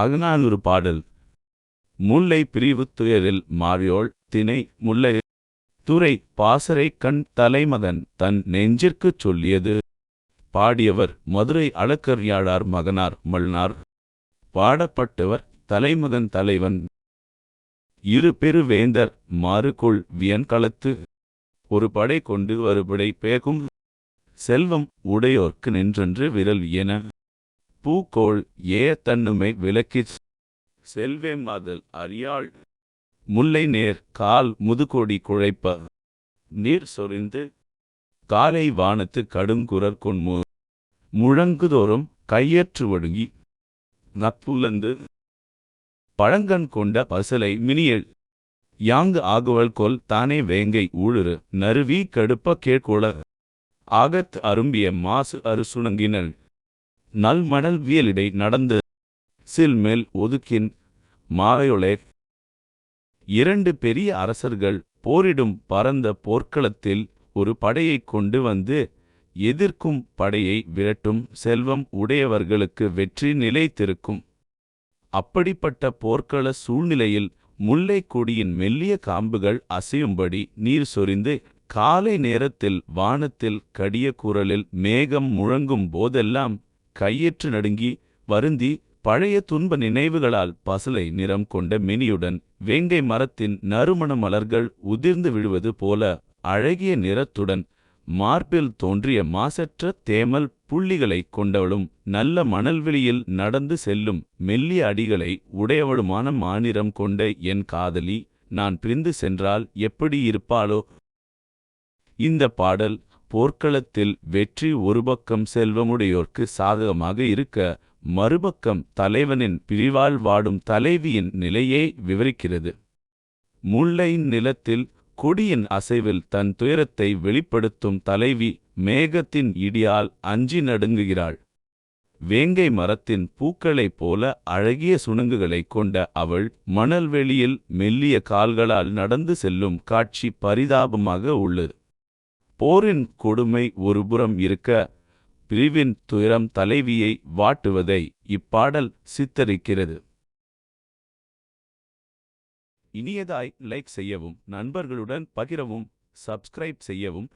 அகநானூறு பாடல். முல்லை பிரிவு துயரில் மாரியோள் தினை முல்லை. துறை பாசறை கண் தலைமகன் தன் நெஞ்சிற்குச் சொல்லியது. பாடியவர் மதுரை அளக்கர்யாழார் மகனார் மல்னார் பாடப்பட்டவர் தலைமகன் தலைவன். இரு பெருவேந்தர் மாறுகொள் வியன்களத்து. ஒரு படை கொண்டு வருபடை பேகும். செல்வம் உடையோர்க்கு நின்றென்று விரல் என. பூக்கோள் ஏ தன்னுமை விளக்கிச் செல்வேம் அதல் அறியாள் முல்லை நேர் கால் முதுகோடி குழைப்ப. நீர் சொரிந்து காலை வானத்து கடுங்குரற் கொன்மு முழங்குதோறும் கையற்று ஒடுங்கி நப்புலந்து பழங்கண் கொண்ட பசலை மினியல் யாங்கு ஆகுவல் கொல் தானே வேங்கை ஊழுறு. நறுவி கடுப்ப கேட்கோள. ஆகத் அரும்பிய மாசு அறுசுணங்கினள் நல்மணல் வியலிடை நடந்து சில்மேல் ஒதுக்கின் மாவையொளே இரண்டு பெரிய அரசர்கள் போரிடும் பரந்த போர்க்களத்தில் ஒரு படையைக் கொண்டு வந்து எதிர்க்கும் படையை விரட்டும் செல்வம் உடையவர்களுக்கு வெற்றி நிலைத்திருக்கும். அப்படிப்பட்ட போர்க்கள சூழ்நிலையில் முல்லைக் கொடியின் மெல்லிய காம்புகள் அசையும்படி நீர் சொரிந்து காலை நேரத்தில் வானத்தில் கடிய குரலில் மேகம் முழங்கும் போதெல்லாம் கையேற்று நடுங்கி வருந்தி பழைய துன்ப நினைவுகளால் பசலை நிறம் கொண்ட மினியுடன் வேங்கை மரத்தின் நறுமண மலர்கள் உதிர்ந்து விழுவது போல அழகிய நிறத்துடன் மார்பில் தோன்றிய மாசற்ற தேமல் புள்ளிகளைக் கொண்டவளும் நல்ல மணல்வெளியில் நடந்து செல்லும் மெல்லிய அடிகளை உடையவளுமான மாநிறம் கொண்ட என் காதலி நான் பிரிந்து சென்றால் எப்படி இருப்பாளோ? இந்த பாடல் போர்க்களத்தில் வெற்றி ஒரு பக்கம் செல்வமுடையோர்க்கு சாதகமாக இருக்க மறுபக்கம் தலைவனின் பிரிவால் வாடும் தலைவியின் நிலையை விவரிக்கிறது. முல்லையின் நிலத்தில் கொடியின் அசைவில் தன் துயரத்தை வெளிப்படுத்தும் தலைவி மேகத்தின் இடியால் அஞ்சி நடுங்குகிறாள். வேங்கை மரத்தின் பூக்களைப் போல அழகிய சுணங்குகளைக் கொண்ட அவள் மணல்வெளியில் மெல்லிய கால்களால் நடந்து செல்லும் காட்சி பரிதாபமாக உள்ளது. போரின் கொடுமை ஒருபுறம் இருக்க பிரிவின் துயரம் தலைவியை வாட்டுவதை இப்பாடல் சித்தரிக்கிறது. இனியதாய் லைக் செய்யவும் நண்பர்களுடன் பகிரவும் சப்ஸ்கிரைப் செய்யவும்